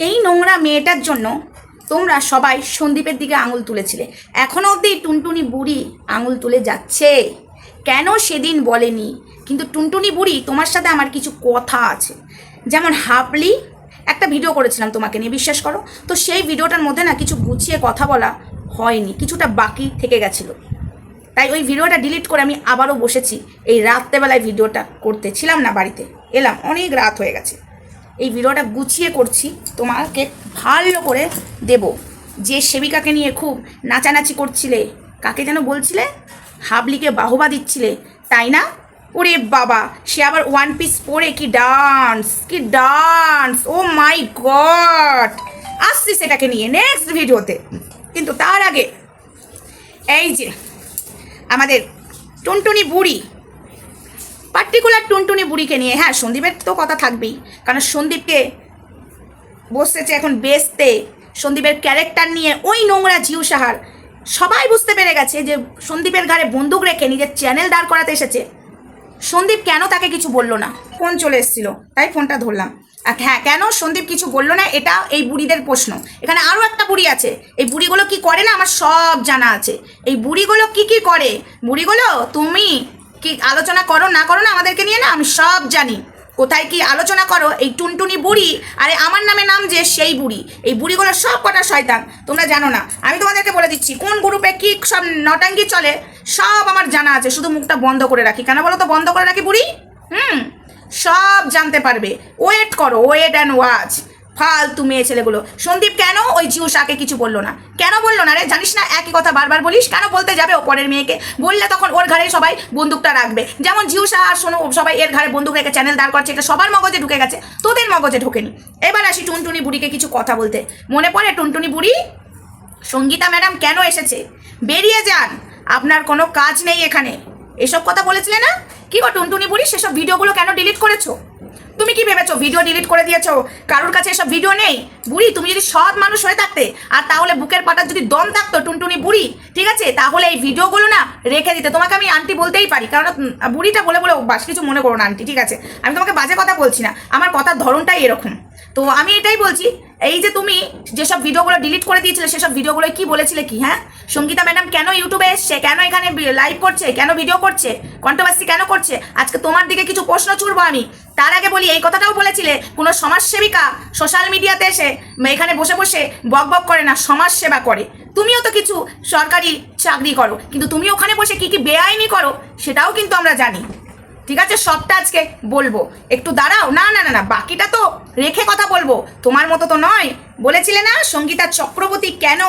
এই নোংরা মেয়েটার জন্য তোমরা সবাই সন্দীপের দিকে আঙুল তুলেছিলে। এখনও অবধি টুনটুনি বুড়ি আঙুল তুলে যাচ্ছে। কেন সেদিন বলেনি? কিন্তু টুনটুনি বুড়ি, তোমার সাথে আমার কিছু কথা আছে। যেমন হাবলি, একটা ভিডিও করেছিলাম তোমাকে নিয়ে, বিশ্বাস করো? তো সেই ভিডিওটার মধ্যে না কিছু গুছিয়ে কথা বলা হয়নি, কিছুটা বাকি থেকে গেছিল। তাই ওই ভিডিওটা ডিলিট করে আমি আবারও বসেছি। এই রাত্রেবেলায় ভিডিওটা করতে। ছিলাম না বাড়িতে, এলাম, অনেক রাত হয়ে গেছে। এই ভিডিওটা গুছিয়ে করছি। তোমাকে ভালো করে দেব। যে সেবিকাকে নিয়ে খুব নাচানাচি করছিলে, কাকে যেন বলছিলে? হাবলিকে বাহবা দিচ্ছিলে, তাই না? ওরে বাবা, সে আবার ওয়ান পিস পরে কি ডান্স কি ডান্স ও মাই গড আসছি সেটাকে নিয়ে নেক্সট ভিডিওতে কিন্তু তার আগে, এই যে, আমাদের টুনটুনি বুড়ি পার্টিকুলার টুনটুনি বুড়িকে নিয়ে। হ্যাঁ সন্দীপের তো কথা থাকবেই। কারণ সন্দীপকে বসেছে এখন বেচতে সন্দীপের ক্যারেক্টার নিয়ে ওই নোংরা জিউ সাহার সবাই বুঝতে পেরে গেছে যে সন্দীপের ঘাড়ে বন্দুক রেখে নিজের চ্যানেল দাঁড় করাতে এসেছে। সন্দীপ কেন তাকে কিছু বলল না? ফোন চলে এসেছিল, তাই ফোনটা ধরলাম। আর হ্যাঁ কেন সন্দীপ কিছু বলল না, এটা এই বুড়িদের প্রশ্ন। এখানে আরও একটা বুড়ি আছে। এই বুড়িগুলো কি করে না? আমার সব জানা আছে। এই বুড়িগুলো কি কি করে? বুড়িগুলো, তুমি কি আলোচনা করো, না করো না আমাদেরকে নিয়ে না? আমি সব জানি। কোথায় কি আলোচনা করো? এই টুনটুনি বুড়ি, আরে আমার নামে নাম যে সেই বুড়ি। এই বুড়িগুলো সব কটা শয়তান। তোমরা জানো না। আমি তোমাদেরকে বলে দিচ্ছি, কোন গ্রুপে কি সব নটাঙ্গি চলে, সব আমার জানা আছে। শুধু মুখটা বন্ধ করে রাখি। কেন বলো তো বন্ধ করে রাখি বুড়ি? হুম, সব জানতে পারবে। ওয়েট করো ওয়েট অ্যান্ড ওয়াচ ফালতু মেয়ে ছেলেগুলো। সন্দীপ কেন ওই জিউ শাকে কিছু বলল না? কেন বলল না রে? জানিস না, একই কথা বারবার বলিস, কেন বলতে যাবে ও পরের মেয়েকে? বললে তখন ওর ঘাড়ে সবাই বন্দুকটা রাখবে। যেমন জিউ শাহ আর শোনো সবাই এর ঘাড়ে বন্দুক রেখে চ্যানেল দাঁড় করছে এটা সবার মগজে ঢুকে গেছে। তোদের মগজে ঢোকেনি। এবার আসি টুনটুনি বুড়িকে কিছু কথা বলতে। মনে পড়ে টুনটুনি বুড়ি? সঙ্গীতা ম্যাডাম কেন এসেছে? বেরিয়ে যান। আপনার কোনো কাজ নেই এখানে। এসব কথা বলেছিলে না? কি গো টুনটুনি বুড়ি, সেসব ভিডিওগুলো কেন ডিলিট করেছ? তুমি কি ভেবেছো ভিডিও ডিলিট করে দিয়েছ? কারোর কাছে এসব ভিডিও নেই? বুড়ি, তুমি যদি সৎ মানুষ হয়ে থাকতে, আর তাহলে বুকের পাটার যদি দম থাকতো, টুনটুনি বুড়ি, ঠিক আছে? তাহলে এই ভিডিওগুলো না রেখে দিতে। তোমাকে আমি আন্টি বলতেই পারি, কারণ বুড়িটা বলে বলে বাস কিছু মনে করো না আন্টি ঠিক আছে? আমি তোমাকে বাজে কথা বলছি না, আমার কথার ধরনটাই এরকম। তো আমি এটাই বলছি, এই যে তুমি যেসব ভিডিওগুলো ডিলিট করে দিয়েছিলে, সেসব ভিডিওগুলো কি বলেছিলে কি হ্যাঁ? সঙ্গীতা ম্যাডাম কেন ইউটিউবে এসছে? কেন এখানে লাইভ করছে? কেন ভিডিও করছে? কন্ট্রোভার্সি কেন করছে? আজকে তোমার দিকে কিছু প্রশ্ন ছুড়বো আমি। তার আগে বলি, এই কথাটাও বলেছিলে, কোনো সমাজসেবিকা সোশ্যাল মিডিয়াতে এসে এখানে বসে বসে বক বক করে না, সমাজ সেবা করে। তুমিও তো কিছু সরকারি চাকরি করো, কিন্তু তুমি ওখানে বসে কি কি বেআইনি করো, সেটাও কিন্তু আমরা জানি। ঠিক আছে, সবটা আজকে বলব। একটু দাঁড়াও, না না না না, বাকিটা তো রেখে কথা বলব। তোমার মতো তো নয়। বলেছিলে না, সঙ্গীতা চক্রবর্তী কেন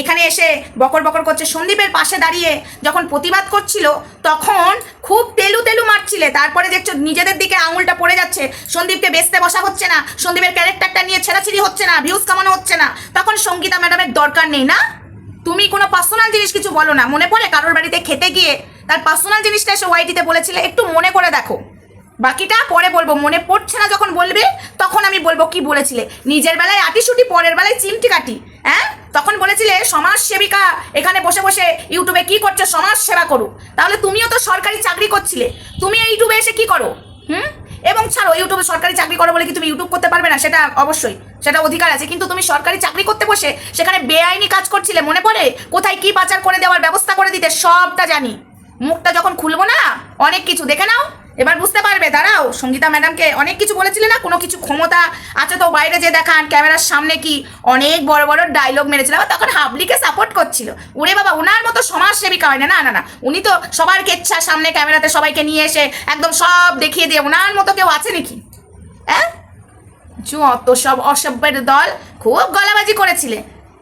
এখানে এসে বকর বকর করছে? সন্দীপের পাশে দাঁড়িয়ে যখন প্রতিবাদ করছিল, তখন খুব তেলু তেলু মারছিলে তারপরে দেখছ নিজেদের দিকে আঙুলটা পড়ে যাচ্ছে, সন্দীপকে বেচতে বসা হচ্ছে না, সন্দীপের ক্যারেক্টারটা নিয়ে ছেঁড়াছিড়ি হচ্ছে না ভিউজ কামানো হচ্ছে না, তখন সঙ্গীতা ম্যাডামের দরকার নেই, না? তুমি কোনো পার্সোনাল জিনিস কিছু বলো না, মনে পড়ে কারোর বাড়িতে খেতে গিয়ে তার পার্সোনাল জিনিসটা এসে ওয়াইটিতে বলেছিলে, একটু মনে করে দেখো। বাকিটা পরে বলব, মনে পড়ছে না যখন বলবে, তখন আমি বলব কি বলেছিলে। নিজের বেলায় আটিসুটি, পরের বেলায় চিমটি কাটি হ্যাঁ? তখন বলেছিলে, সমাজ সেবিকা, এখানে বসে বসে ইউটিউবে কি করছে, সমাজ সেবা করুক তাহলে তুমিও তো সরকারি চাকরি করছিলে। তুমি ইউটিউবে এসে কি করো? হুম? এবং ছাড়ো, ইউটিউবে সরকারি চাকরি করো বলে কি তুমি ইউটিউব করতে পারবে না? সেটা অবশ্যই, সেটা অধিকার আছে। কিন্তু তুমি সরকারি চাকরি করতে বসে সেখানে বেআইনি কাজ করছিলে, মনে পড়ে? কোথায় কি পাচার করে দেওয়ার ব্যবস্থা করে দিতে, সবটা জানি। মুখটা যখন খুলবো না, অনেক কিছু। দেখে নাও। এবার বুঝতে পারবে, দাঁড়াও। সঙ্গীতা ম্যাডামকে অনেক কিছু বলেছিলে না? কোনো কিছু ক্ষমতা আছে তো বাইরে যে দেখান, ক্যামেরার সামনে কি অনেক বড় বড় ডায়লগ মেরেছিল। আবার তখন হাবলিকে সাপোর্ট করছিল। ওরে বাবা ওনার মতো সমাজ সেবিকা হয় না না না না। উনি তো সবার কেচ্ছা সামনে ক্যামেরাতে সবাইকে নিয়ে এসে একদম সব দেখিয়ে দিয়ে ওনার মতো কেউ আছে নাকি? হ্যাঁ যত সব অসভ্যের দল খুব গলাবাজি করেছিলে,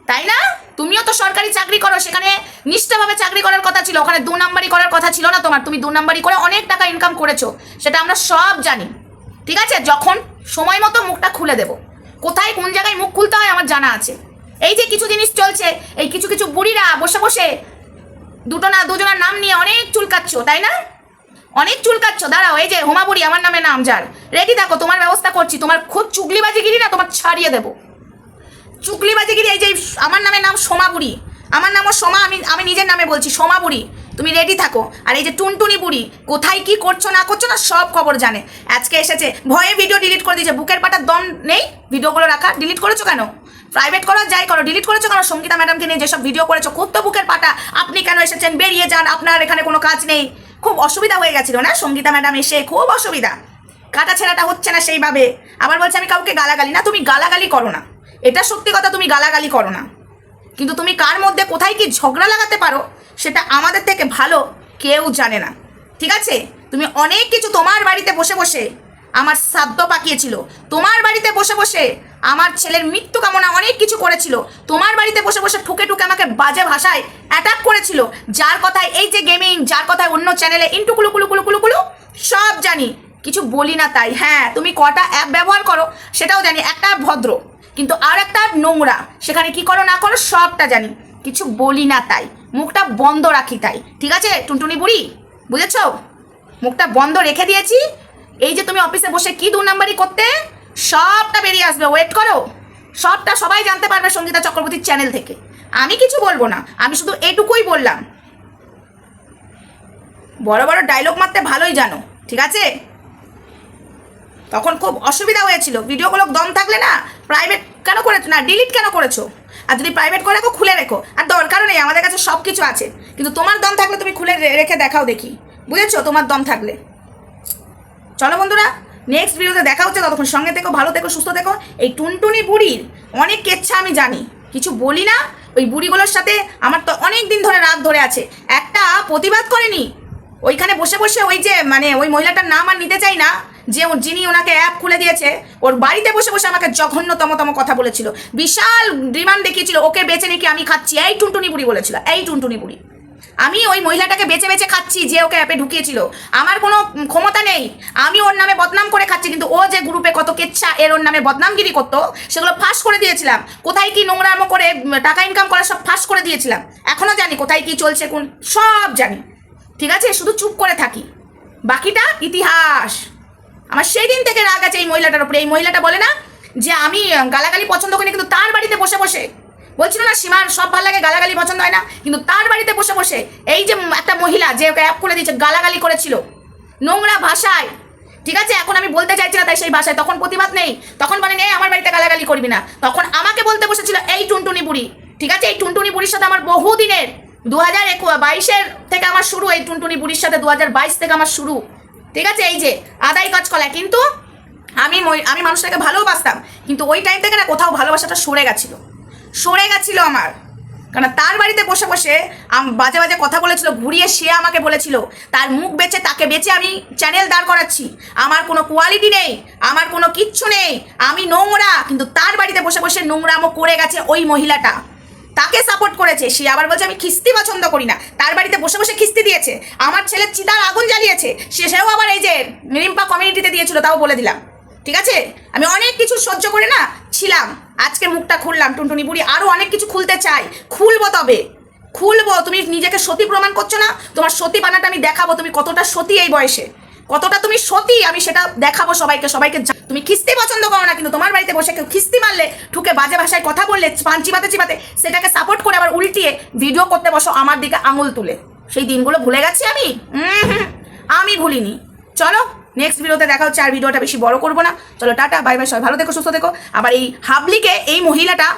তাই না? তুমিও তো সরকারি চাকরি করো, সেখানে নিষ্ঠাভাবে চাকরি করার কথা ছিল, ওখানে দু নাম্বারই করার কথা ছিল না তোমার, তুমি দু নাম্বারই করে অনেক টাকা ইনকাম করেছ, সেটা আমরা সব জানি। ঠিক আছে? যখন সময় মতো মুখটা খুলে দেব। কোথায়, কোন জায়গায় মুখ খুলতে হয় আমার জানা আছে। এই যে কিছু জিনিস চলছে, এই কিছু কিছু বুড়িরা বসে বসে দুটো না, দুজনের নাম নিয়ে অনেক চুলকাচ্ছ, তাই না? অনেক চুলকাচ্ছ। দাঁড়াও, এই যে হোমাবুড়ি, আমার নামে নাম যার। রেডি থাকো, তোমার ব্যবস্থা করছি, তোমার খুব চুগলিবাজিগিরি না তোমার ছাড়িয়ে দেবো। চুগলিবাজিগিরি এই যে আমার নামে নাম সোমাবুড়ি। আমার নামও সোমা, আমি আমি নিজের নামে বলছি, সোমাবুড়ি। তুমি রেডি থাকো। আর এই যে টুনটুনি বুড়ি, কোথায় কি করছ, না করছ, না সব খবর জানে। আজকে এসেছে, ভয়ে ভিডিও ডিলিট করে দিয়েছে। বুকের পাটার দম নেই ভিডিওগুলো রাখা। ডিলিট করেছ কেন? প্রাইভেট করো, যাই করো ডিলিট করেছ কেন? সঙ্গীতা ম্যাডামকে নিয়ে যেসব ভিডিও করেছ, খুব তো বুকের পাটা। আপনি কেন এসেছেন? বেরিয়ে যান, আপনার এখানে কোনো কাজ নেই। খুব অসুবিধা হয়ে গেছিল না সঙ্গীতা ম্যাডাম এসে? খুব অসুবিধা। কাটা ছেঁড়াটা হচ্ছে না সেইভাবে। আবার বলছে, আমি কাউকে গালাগালি, না, তুমি গালাগালি করো না। এটা সত্যি কথা তুমি গালাগালি করো না। কিন্তু তুমি কার মধ্যে কোথায় কি ঝগড়া লাগাতে পারো, সেটা আমাদের থেকে ভালো কেউ জানে না। ঠিক আছে? তুমি অনেক কিছু তোমার বাড়িতে বসে বসে আমার শ্রাদ্ধ পাকিয়েছিল। তোমার বাড়িতে বসে বসে আমার ছেলের মৃত্যু কামনা অনেক কিছু করেছিল। তোমার বাড়িতে বসে বসে ঠুকে ঠুকে আমাকে বাজে ভাষায় অ্যাটাক করেছিল। যার কথায় এই যে গেমিং যার কথায় অন্য চ্যানেলে ইন্টু কুলু কুলু কুলু কুলু কুলু, সব জানি। কিছু বলি না তাই। হ্যাঁ তুমি কটা অ্যাপ ব্যবহার করো, সেটাও জানি। একটা ভদ্র। কিন্তু আর একটা নোংরা। সেখানে কি করো না করো, সবটা জানি। কিছু বলি না তাই। মুখটা বন্ধ রাখি তাই। ঠিক আছে, টুনটুনি বুড়ি? বুঝেছ? মুখটা বন্ধ রেখে দিয়েছি। এই যে তুমি অফিসে বসে কি দু নাম্বারই করতে, সবটা বেরিয়ে আসবে। ওয়েট করো। সবটা সবাই জানতে পারবে সঙ্গীতা চক্রবর্তীর চ্যানেল থেকে। আমি কিছু বলব না। আমি শুধু এটুকুই বললাম। বড় বড় ডায়লগ মারতে ভালোই জানো। ঠিক আছে? তখন খুব অসুবিধা হয়েছিল। ভিডিওগুলো দম থাকলে না প্রাইভেট কেন করেছ? না ডিলিট কেন করেছ? আর যদি প্রাইভেট করে রাখো, খুলে রেখো। আর দরকারও নেই, আমাদের কাছে সব কিছু আছে। কিন্তু তোমার দম থাকলে তুমি খুলে রেখে দেখাও দেখি। বুঝেছ? তোমার দম থাকলে। চলো বন্ধুরা নেক্সট ভিডিওতে দেখা হচ্ছে ততক্ষণ। সঙ্গে থেকো, ভালো থেকো, সুস্থ থেকো। এই টুনটুনি বুড়ির অনেক কেচ্ছা আমি জানি। কিছু বলি না, ওই বুড়িগুলোর সাথে আমার তো অনেক দিন ধরে রাগ ধরে আছে। একটা প্রতিবাদ করেনি। ওইখানে বসে বসে ওই যে মানে ওই মহিলাটার নাম আর নিতে চাই না। যে যিনি ওনাকে অ্যাপ খুলে দিয়েছে, ওর বাড়িতে বসে বসে আমাকে জঘন্যতম তম কথা বলেছিল। বিশাল ডিমান্ড দেখিয়েছিল, ওকে বেঁচে নাকি আমি খাচ্ছি। এই টুনটুনি বুড়ি বলেছিল, এই টুনটুনি বুড়ি। আমি ওই মহিলাটাকে বেছে বেছে খাচ্ছি যে ওকে অ্যাপে ঢুকিয়েছিল। আমার কোনো ক্ষমতা নেই। আমি ওর নামে বদনাম করে খাচ্ছি, কিন্তু ও যে গ্রুপে কত কেচ্ছা, এর ওর নামে বদনামগিরি করতো, সেগুলো ফাঁস করে দিয়েছিলাম। কোথায় কি নোংরামো করে টাকা ইনকাম করা সব ফাঁস করে দিয়েছিলাম। এখনও জানি কোথায় কি চলছে, কোন, সব জানি। ঠিক আছে? শুধু চুপ করে থাকি। বাকিটা ইতিহাস। আমার সেই দিন থেকে রাগ আছে এই মহিলাটার উপরে। এই মহিলাটা বলে না যে আমি গালাগালি পছন্দ করি কিন্তু তার বাড়িতে বসে বসে। বলছিল না, সীমার সব ভালো লাগে, গালাগালি পছন্দ হয় না, কিন্তু তার বাড়িতে বসে বসে এই যে একটা মহিলা যে অ্যাপ করে দিয়েছে, গালাগালি করেছিল। নোংরা ভাষায়। ঠিক আছে, এখন আমি বলতে চাইছি না তাই সেই ভাষায়। তখন প্রতিবাদ নেই। তখন বলে নেই আমার বাড়িতে গালাগালি করবি না। তখন আমাকে বলতে বসেছিল, এই টুনটুনি বুড়ি। ঠিক আছে, এই টুনটুনি বুড়ির সাথে আমার বহুদিনের, দু হাজার বাইশের থেকে আমার শুরু, এই টুনটুনি বুড়ির সাথে দু হাজার বাইশ থেকে আমার শুরু। ঠিক আছে, এই যে আদাই কাজ কলা কিন্তু আমি আমি মানুষটাকে ভালোবাসতাম, কিন্তু ওই টাইম থেকে না কোথাও ভালোবাসাটা সরে গেছিল। সরে গেছিল আমার। কারণ তার বাড়িতে বসে বসে বাজে বাজে কথা বলেছিল, ঘুরিয়ে সে আমাকে বলেছিল, তার মুখ বেচে, তাকে বেচে আমি চ্যানেল দাঁড় করাচ্ছি। আমার কোনো কোয়ালিটি নেই, আমার কোনো কিচ্ছু নেই, আমি নোংরা, কিন্তু তার বাড়িতে বসে বসে নোংরামো করে গেছে ওই মহিলাটা। তাকে সাপোর্ট করেছে। সে আবার বলছে, আমি খিস্তি পছন্দ করি না। তার বাড়িতে বসে বসে খিস্তি দিয়েছে। আমার ছেলের চিতার আগুন জ্বালিয়েছে। সে, সেও আবার এই যে রিম্পা কমিউনিটিতে দিয়েছিল, তাও বলে দিলাম। ঠিক আছে? আমি অনেক কিছু সহ্য করে না, ছিলাম। আজকে মুখটা খুললাম, টুনটুনি বুড়ি আরও অনেক কিছু খুলতে চাই খুলবো তবে। খুলবো, তুমি নিজেকে সতী প্রমাণ করছ না? তোমার সতী বানাটা আমি দেখাবো, তুমি কতটা সতী এই বয়সে। কতটা তুমি সতী, আমি সেটা দেখাবো সবাইকে। সবাইকে তুমি খিস্তি পছন্দ করো না, কিন্তু তোমার বাড়িতে বসে কেউ খিস্তি মারলে, ঠুকে বাজে ভাষায় কথা বললে পান চিবাতে চিবাতে, সেটাকে সাপোর্ট করে আবার উল্টিয়ে ভিডিও করতে বসো আমার দিকে আঙুল তুলে। সেই দিনগুলো ভুলে গেছি আমি? আমি ভুলিনি। চলো নেক্সট ভিডিওতে দেখা হচ্ছে, আর ভিডিওটা বেশি বড় করব না। চলো, টাটা বাই বাই সবাই ভালো দেখো সুস্থ দেখো আবার এই হাবলিকে এই মহিলাটা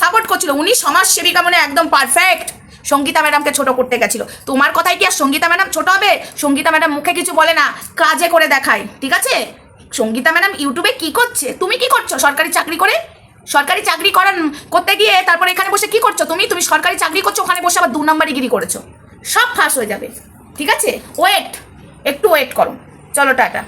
সাপোর্ট করছিল। উনি সমাজ সেবিকা মানে একদম পারফেক্ট সঙ্গীতা ম্যাডামকে ছোট করতে গেছিল। তোমার কথাই কি আর সঙ্গীতা ম্যাডাম ছোট হবে? সঙ্গীতা ম্যাডাম মুখে কিছু বলে না, কাজে করে দেখায়, ঠিক আছে? সঙ্গীতা ম্যাডাম ইউটিউবে কি করছে? তুমি কি করছ সরকারি চাকরি করে? সরকারি চাকরি করার করতে গিয়ে তারপরে এখানে বসে কি করছ তুমি? তুমি সরকারি চাকরি করছ, ওখানে বসে আবার দু নম্বরই গিরি করেছ। সব ফাঁস হয়ে যাবে, ঠিক আছে? ওয়েট একটু ওয়েট করো। চলো, টাটা।